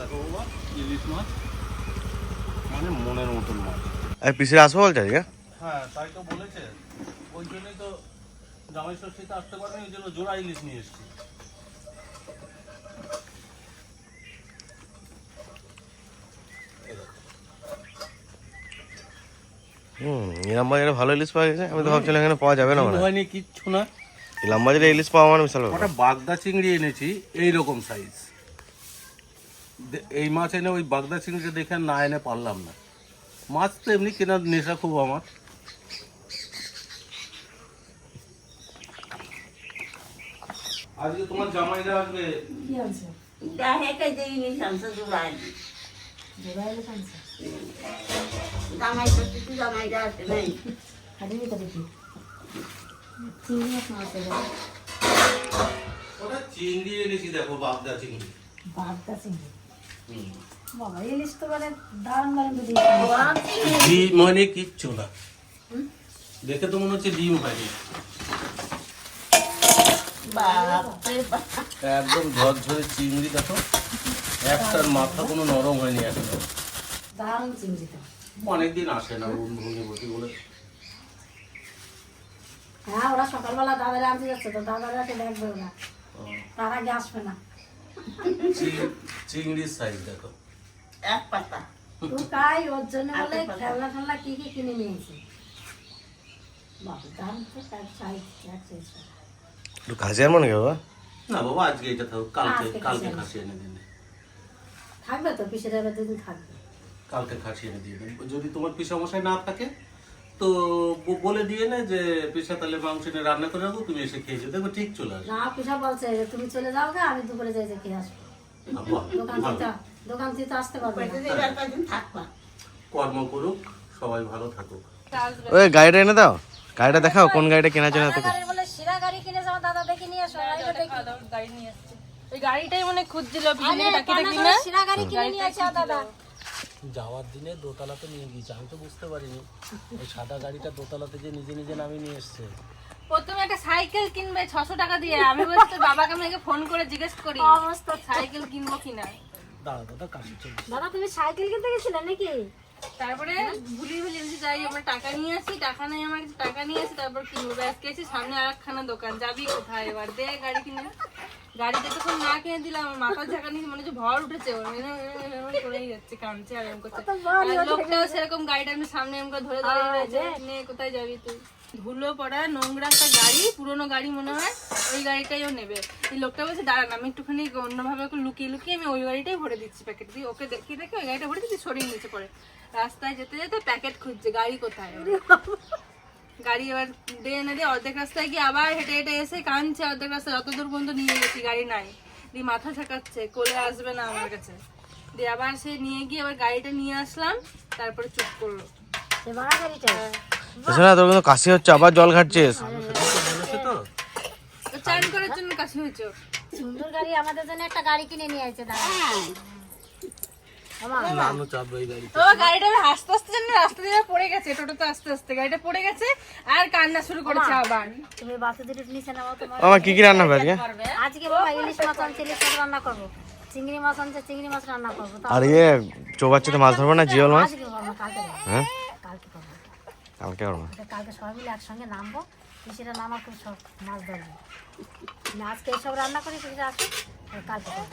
দেখো বাবা ইলিশ মাছ মানে মনের মতন মাছ আর পিসির আসব বলছে আজকে? হ্যাঁ তাই তো বলেছে। ওই জন্যই তো জামাই ষষ্ঠীতে আসতে পারেনি ওই জন্য জোড়া ইলিশ নিয়ে এসেছি। হুম ইলাম বাজারে ভালো ইলিশ পাওয়া গেছে আমি তো ভাবছিলাম এখানে পাওয়া যাবে না মনে। হয় হয়নি কিচ্ছু না। ইলাম বাজারে ইলিশ পাওয়া মানে বিশাল ওটা বাগদা চিংড়ি এনেছি এই রকম সাইজ এই মাছ এনে ওই বাগদা চিংড়িটা দেখে না এনে পারলাম না। মাছ তো এমনি কেনার নেশা খুব আমার। আজকে তোমার জামাইরা আসবে। কি শামসা জামাই তো নাই? দেখি। মাছ ওটা চিংড়ি এনেছি দেখো বাগদা চিংড়ি। বাগদা চিংড়ি। বাবা ইলিশ তো মানে দারুণ দারুণ তো ডিম মানে কিচ্ছু না। দেখে তো মনে হচ্ছে ডিম বাপ। একদম ঝরঝরে চিংড়ি দেখো। একটার মাথা কোনো নরম হয়নি এখনও। দারুণ চিংড়ি অনেকদিন আসে না বলে। হ্যাঁ ওরা সকালবেলা দাদারে আনতে যাচ্ছে তো দাদারা তো দেখবে ওরা তার আগে আসবে না। চিংড়ির সাইজ দেখো। এক পাতা। তো তাই ওর জন্য বলে খেলনা টেলনা কি কি কিনে নিয়েছে বাবা দাম তো এক সাইজ একটু কাছে আর মনে বাবা? না বাবা আজকে এটা থাকো কালকে কালকে খাসি এনে দিন। থাকবে তো পিসের দুদিন থাকবে। কালকে খাসি এনে দিয়ে দেন। যদি তোমার পিসা মশাই না থাকে তো বলে দিয়ে না যে পিসা তাহলে মাংস রান্না করে রাখো তুমি এসে খেয়ে যাও। দেখো ঠিক চলে আসবে। না পিসা বলছে তুমি চলে যাও গে আমি দুপুরে যাই খেয়ে আসব। দোকান থেকে দোকান থেকে আসতে পারবে থাকবা? কর্ম করুক সবাই ভালো থাকুক। ওই গাড়িটা এনে দাও। গাড়িটা দেখাও কোন গাড়িটা কেনার জন্য এত গাড়ি বলে সেরা গাড়ি কিনে যাও দাদা দেখে নিয়ে আসো গাড়ি নিয়ে আসছে ওই গাড়িটাই মানে খুঁজছিল না? সেরা গাড়ি কিনে নিয়ে আসো দাদা। যাওয়ার দিনে দোতলাতে নিয়ে গিয়েছে। আমি তো বুঝতে পারিনি। ওই সাদা গাড়িটা দোতলাতে যে নিজে নিজে নামিয়ে নিয়ে এসছে। প্রথমে একটা সাইকেল কিনবে ছশো টাকা দিয়ে। আমি বলছি বাবাকে আমি ফোন করে জিজ্ঞেস করি অবস্থা সাইকেল কিনবো কিনা? দাঁড়া দাদা কাশি চলছে। দাদা তুমি সাইকেল কিনতে গেছিলে নাকি? তারপরে ভুলিয়ে ভুলিয়ে বলছি যাই আমরা টাকা নিয়ে আসি টাকা নেই আমার টাকা নিয়ে আসি তারপর কিনবো। ব্যাস গেছি সামনে আর একখানা দোকান। যাবি কোথায়? এবার দে গাড়ি কিনে। গাড়ি যতক্ষণ না কিনে দিলাম আমার মাথার ঝাঁকা নিয়ে মনে হচ্ছে ভর উঠেছে। করেই যাচ্ছে কাঁদছে আর এরম করছে। লোকটাও সেরকম গাড়িটা আমি সামনে এরম করে ধরে ধরে রয়েছে। নে কোথায় যাবি তুই? ধুলো পড়া নোংরা একটা গাড়ি পুরোনো গাড়ি মনে হয় ওই গাড়িটাই ও নেবে। এই লোকটা বলছে দাঁড়ান আমি একটুখানি অন্যভাবে লুকিয়ে লুকিয়ে আমি ওই গাড়িটাই ভরে দিচ্ছি প্যাকেট দিয়ে। ওকে দেখে দেখে ওই গাড়িটা ভরে দিচ্ছি? সরিয়ে নিয়েছে পরে। রাস্তায় যেতে যেতে প্যাকেট খুঁজছে গাড়ি কোথায়? গাড়ি এবার দিয়ে এনে দিয়ে অর্ধেক রাস্তায় গিয়ে আবার হেঁটে হেঁটে এসে কাঁদছে অর্ধেক রাস্তায়। যত দূর পর্যন্ত নিয়ে গেছি গাড়ি নাই। দিয়ে মাথা ঝাঁকাচ্ছে কোলে আসবে না আমার কাছে। দিয়ে আবার সে নিয়ে গিয়ে আবার গাড়িটা নিয়ে আসলাম তারপরে চুপ করল। শোনা তোর কিন্তু কাশি হচ্ছে আবার জল তো চান করার জন্য হয়েছে সুন্দর গাড়ি আমাদের জন্য একটা গাড়ি কিনে নিয়ে আসছে দাদা নানু চাপবে এই গাড়ি ও গাড়িটা আস্তে আস্তে জানি রাস্তা দিয়ে পড়ে গেছে টোটোতে আস্তে আস্তে। গাড়িটা পড়ে গেছে আর কান্না শুরু করেছে আবার। তুমি বাসে দুটো নিচে নাও তোমার আমার কি কি রান্না হবে আজকে আজকে বাবা ইলিশ মাছ আনছে ইলিশ মাছ রান্না করব। চিংড়ি মাছ আনছে চিংড়ি মাছ রান্না করব। আর ইয়ে চৌবাচ্চাতে মাছ ধরবো না জিওল মাছ? কালকে হ্যাঁ? কালকে করব। কালকে করব। কালকে সবাই মিলে একসঙ্গে নামবো পিসিটা নামার খুব সব মাছ ধরবো। আজকে এইসব রান্না করি কালকে করব।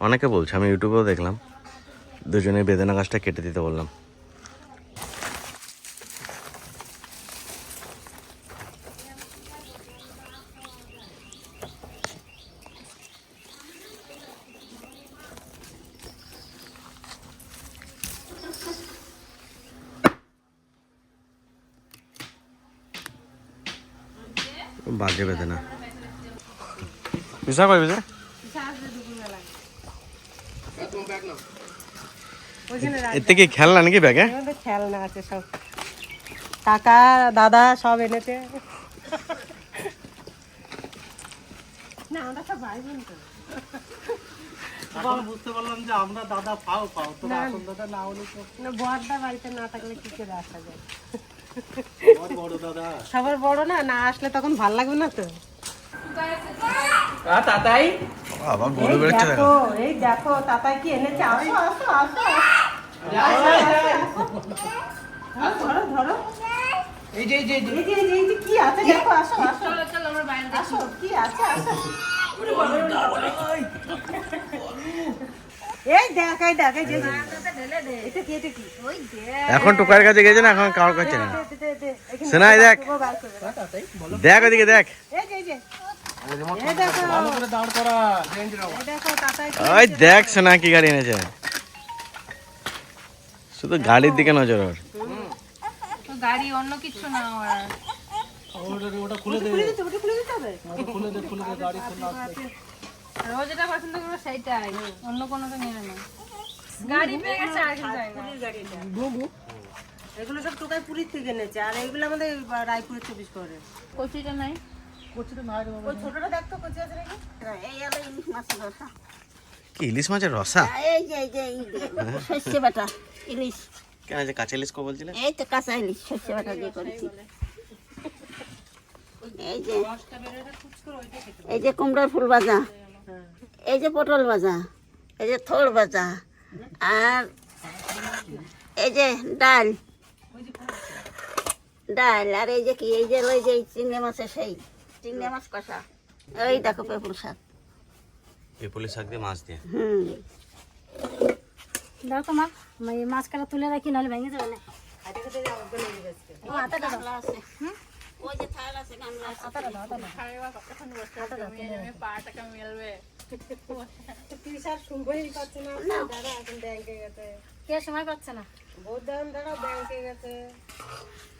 অনেকে বলছে, আমি ইউটিউবেও দেখলাম, দুজনে বেদানা গাছটা কেটে দিতে বললাম। বাজে বেদানা। বিশা কই বিশা খেলনা নাকি ব্যাগে খেলনা আছে সব। কাকা দাদা সব এনেছে। না আমরা সব ভাই বোন তো বুঝতে পারলাম যে আমরা দাদা পাও পাও তো আসল দাদা না হলে তো। না বড়দা বাড়িতে না থাকলে কি করে আসা যায়? বড় দাদা। সবার বড় না না আসলে তখন ভালো লাগবে না তো। বাবা গরু বেরোচ্ছে দেখো এই দেখো তাতাই কি এনেছে? আসো আসো আসো, ধরো ধরো এই যে এই যে এই যে এই যে কি আছে দেখো আসো আসো চলো চলো আমরা বাইরে আসো কি আছে আসো এই দেখ এই দেখ এই যে এটা কি এটা কি ওই এখন টুকার কাছে গেছে না এখন কারোর কাছে না। শোনা এই দেখ। দেখ। ওদিকে দেখ। এই যে এই যে এই দেখো দাঁড় করা। এই দেখো তাতাই ওই দেখ শোনা কি গাড়ি এনেছে। শুধু গাড়ির দিকে নজর ওর গাড়ি অন্য কিছু না আমার। ওটা খুলে দে ওটা খুলে দিতে হবে খুলে দে খুলে দে গাড়ি খোলা আছে রোজ যেটা পছন্দ করব সেইটাই অন্য কোনো তো নেবে। না গাড়ি পেয়ে গেছে আর কিছু চাই না। এগুলো সব টোকাই পুরীর থেকে এনেছে আর এগুলো আমাদের রায়পুরের চব্বিশ করে কচিটা নাই? ওই ছোটটা দেখতো কোচি আছে নাকি? এই হলো ইলিশ মাছের রসা। কি ইলিশ মাছের রসা? এই যে এই যে, শস্য বাটা। ইলিশ। কেন যে কাঁচা ইলিশ কো বলছিলে এই তো কাঁচা ইলিশ শস্য বাটা দিয়ে করেছি। এই যে এই যে কুমড়োর ফুল ভাজা এই যে পটল ভাজা এই যে থোড় ভাজা আর এই যে ডাল। ডাল আর এই যে কি এই যে ওই যে এই চিংড়ি মাছের সেই চিংড়ি মাছ কষা। ওই দেখো পেপুর শাক। পেপুলি শাক দিয়ে মাছ দিয়ে? হুম। দাও তো মা আমি এই মাছ তুলে রাখি নাহলে ভেঙে যাবে না।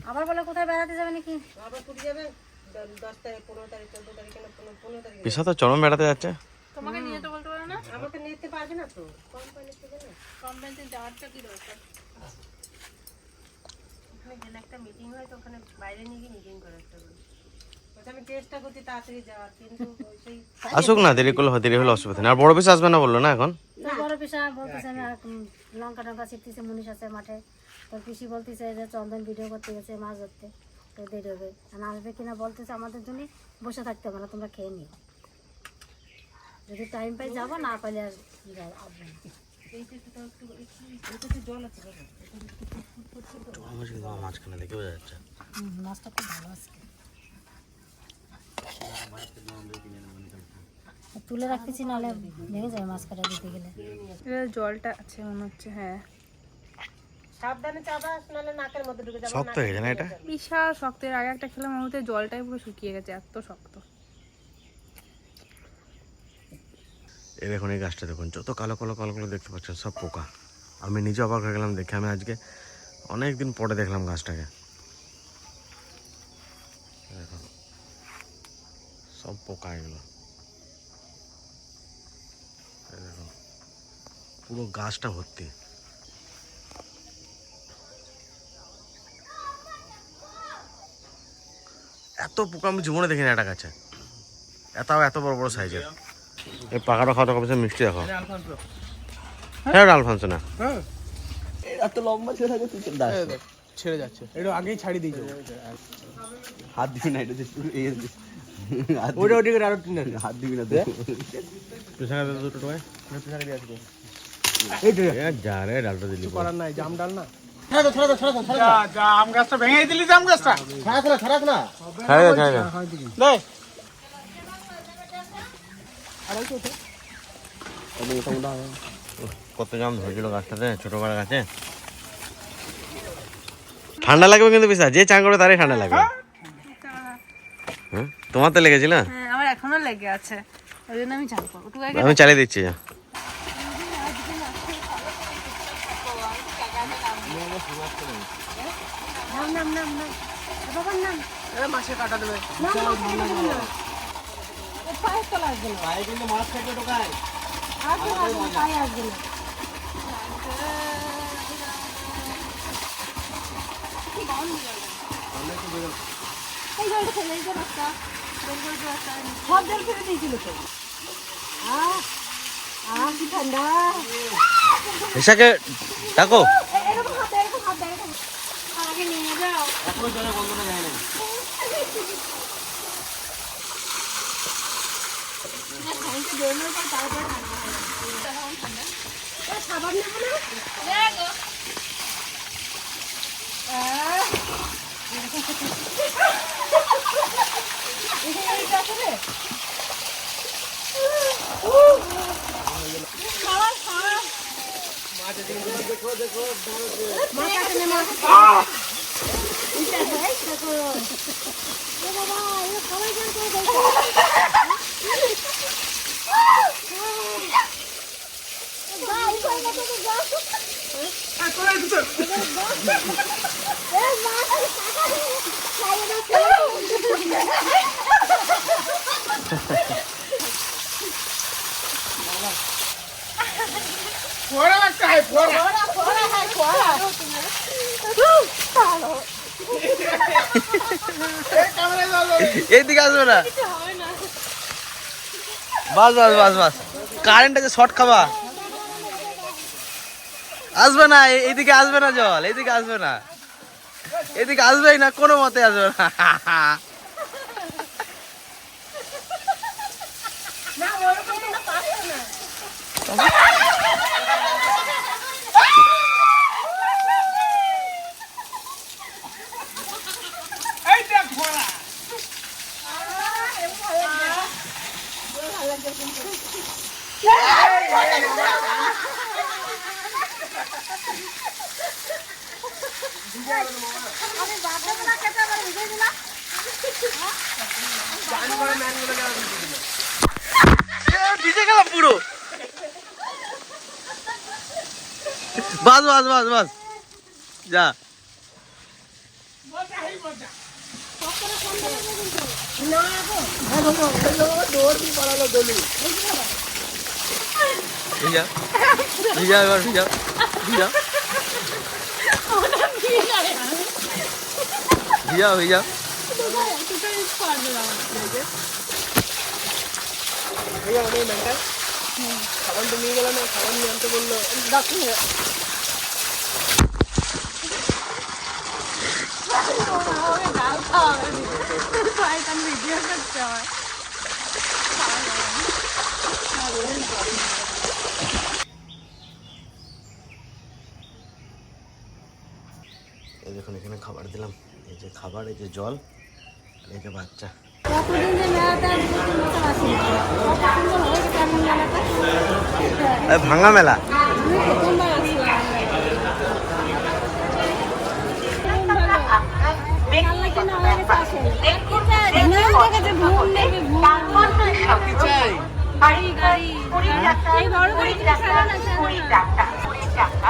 আবার বলে কোথায় বেড়াতে যাবে নাকি? আবার যাবে? দশ তারিখ পনেরো তারিখ চোদ্দ তারিখে না পনেরো পনেরো তারিখে তো চরম বেড়াতে যাচ্ছে। তোমাকে নিয়ে তো বলতে পারো না? আমাকে নিতে পারবে না তো। কম না? যাওয়ারটা কি দরকার? ওখানে গেলে একটা মিটিং হয় তো ওখানে বাইরে নিয়ে গিয়ে মিটিং করে একটা করে বলছে, আমি চেষ্টা করছি তাড়াতাড়ি যাওয়ার কিন্তু ওই সেই আসুক না দেরি করলে দেরি হলে অসুবিধা নেই। আর বড় পিস আসবে না বলল না এখন? বড় পিসা বলতেছে লঙ্কা টঙ্কা ছিটতেছে মুনিশ আছে মাঠে। তোর পিসি বলতেছে যে চন্দন ভিডিও করতে গেছে মাছ ধরতে। তো দেরি হবে। আর আসবে কিনা বলতেছে আমাদের জন্য বসে থাকতে হবে না তোমরা খেয়ে নিও। যদি টাইম পাই যাব না পাইলে আর আসব না। মাঝখানে দেখে বোঝা যাচ্ছে। মাছটা খুব ভালো আছে। তুলে রাখতেছি নাহলে ভেঙে যাবে মাছ কাটা দিতে গেলে। জলটা আছে মনে হচ্ছে হ্যাঁ। সাবধানে চাবাস নাহলে নাকের মধ্যে ঢুকে যাবে শক্ত হয়ে গেছে না এটা? বিশাল শক্ত এর আগে একটা খেলাম মনে জলটাই পুরো শুকিয়ে গেছে এত শক্ত। এই দেখুন, এই গাছটা দেখুন, যত কালো কালো কালো কালো দেখতে পাচ্ছেন, সব পোকা। আমি নিজে অবাক হয়ে গেলাম, দেখে আমি আজকে অনেক দিন পরে দেখলাম গাছটাকে। সব পোকা এগুলো। পুরো গাছটা ভর্তি। এত পোকা আমি জীবনে দেখিনি একটা গাছে। এত এত বড় বড় সাইজের এই পাকাটা খাওয়া কত মিষ্টি দেখো হ্যাঁ আলফানসো না। ছেড়ে যাচ্ছে। এটা আগেই ছাড়ি দিয়েছে হাত দিবি না এটা এই হাত ওটা ওদিকে আরও হাত দিবি না পেছনে দুটো টোকায়। এই তো যা রে ডালটা দিলি করার নাই জাম ডাল না। খাই দে কত জাম ধরেছিল গাছটাতে ছোট বড় গাছে ঠান্ডা লাগবে কিন্তু বিশা যে চান করবে তারই ঠান্ডা লাগবে। হ্যাঁ? তোমার তো লেগেছিল না? হ্যাঁ আমার এখনও লেগে আছে। ওই জন্য আমি চান করব। আমি চালিয়ে দিচ্ছি। যা নাম নাম নাম। নাম বাবার নাম? মাসে কাটা দেবে। পায়ের কিন্তু মাছ থাকলে ঢোকায় আসবে না। আসবে তো। আহ আহ কি ঠান্ডা। এসাকে ডাকো। Ha ha ha. ফোড়া। এইদিকে আসবে না। বাস বাস বাস বাস। কারেন্ট আছে শর্ট খাবা। আসবে না এ- এইদিকে আসবে না জল এইদিকে আসবে না। এদিকে আসবেই না কোনো মতে আসবে না। এইটা ফোড়া ভিজে গেলাম পুরো বাস বাস বাস। যা। ভিজা ভিজা ভাইয়া অনেক খাবার তো নিয়ে গেল না খাবার নিয়ে আনতে বলল ডাক্তার এই দেখুন, এখানে খাবার দিলাম। এই যে খাবার, এই যে জল, আর এই যে বাচ্চা। কতদিন যে মেলাটা দু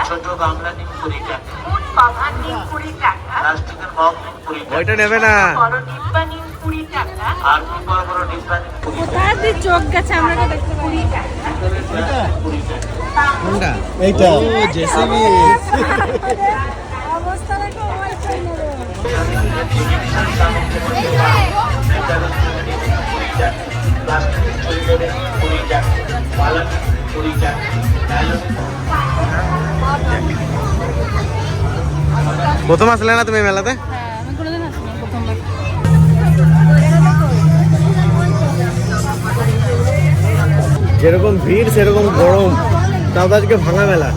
ছোট গামলা নিন কুড়ি টাকা ফুল কভার নিন কুড়ি টাকা প্লাস্টিকের মগ নিন কুড়ি টাকা ওইটা নেবে না বড় ডিব্বা নিন কুড়ি টাকা আর বড় বড় ডিব্বা নিন কুড়ি কোথায় দিয়ে চোখ গেছে আমরা তো দেখতে পাই কোনটা এইটা অবস্থা ওই প্লাস্টিকের প্রথম আসলে না তুমি মেলাতে? যেরকম ভিড়, সেরকম গরম। তাও তো আজকে ভাঙা মেলা।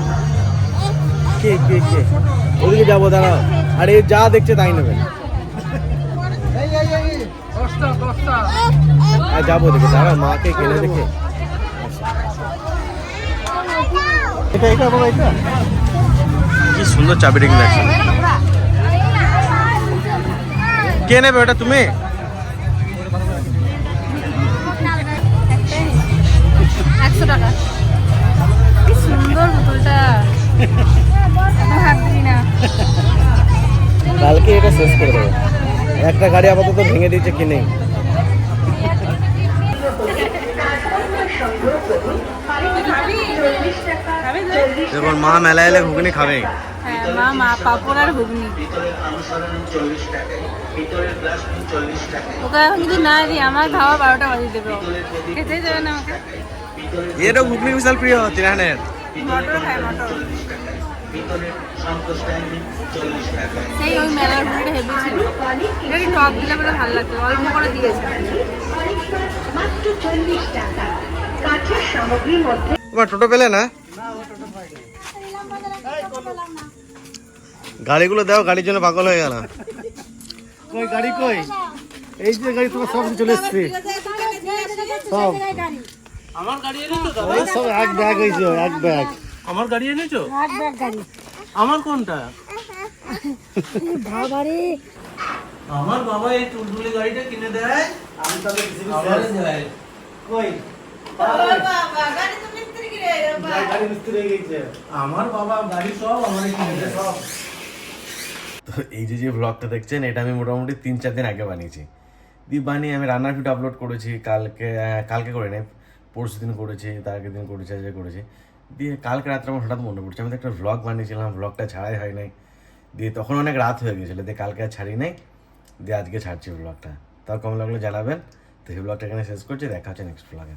কে কে কে? ওদিকে যাব, দাঁড়াও। আর এই যা দেখছে তাই নেবে। আর যাব দেখে দাঁড়া মাকে কিনে দেখে। এটা এটা এটা। সুন্দর চাবি রিং দেখছ কে নেবে ওটা তুমি? একশো টাকা। কি সুন্দর বোতলটা। এত হাত দিবি না। কালকে এটা শেষ করে দেবো। একটা গাড়ি আপাতত ভেঙে দিয়েছে কিনে। খাবি খাবি মা মেলা এলে ঘুগনি খাবে। মা মা পাপড় আর ঘুগনি। ওকে এখন যদি না দিই আমার খাওয়া বারোটা বাজে দেবে। ও। খেতেই দেবে না আমাকে? এটা ঘুগনি বিশাল প্রিয় তিরানের। মটর খায় মটর। ভিতরের সংকোচ টাইমিং চল্লিশ টাকায় সেই ওই মেলার ঘুগনিটা হেভি ছিল। এটা কি টক দিলে বলে ভালো লাগতো? অল্প করে দিয়েছে। তোমার টোটো পেলে না? গাড়িগুলো দাও গাড়ির জন্য পাগল হয়ে গেল কই গাড়ি কই? এই যে গাড়ি তোমার সব চলে এসছে। সব। আমার গাড়ি এনেছো দাদা? সব এক ব্যাগ হয়েছে এক ব্যাগ আমার গাড়ি এনেছো? এক ব্যাগ গাড়ি। আমার কোনটা? বাবারে। আমার বাবা এই টুলটুলি গাড়িটা কিনে দেয়। আমি তাহলে আমারে দেয় কই? আমার বাবা গাড়ি সব আমারে কিনে দেয় সব। তো এই যে যে ব্লগটা দেখছেন, এটা আমি মোটামুটি তিন চার দিন আগে বানিয়েছি। দিয়ে বানিয়ে আমি রান্নার ভিডিও আপলোড করেছি, কালকে কালকে করে নেই পরশু দিন করেছি, তার আগের দিন করেছি, আজকে করেছি। দিয়ে কালকে রাত্রে আমার হঠাৎ মনে পড়ছে, আমি তো একটা ভ্লগ বানিয়েছিলাম ভ্লগটা ছাড়াই হয় নাই। দিয়ে তখন অনেক রাত হয়ে গেছিল, দিয়ে কালকে আর ছাড়ি নাই, দিয়ে আজকে ছাড়ছি ভ্লগটা তাও কম লাগল জানাবেন? তো এই ভ্লগটা এখানে শেষ করছি, দেখা হচ্ছে নেক্সট ভ্লগে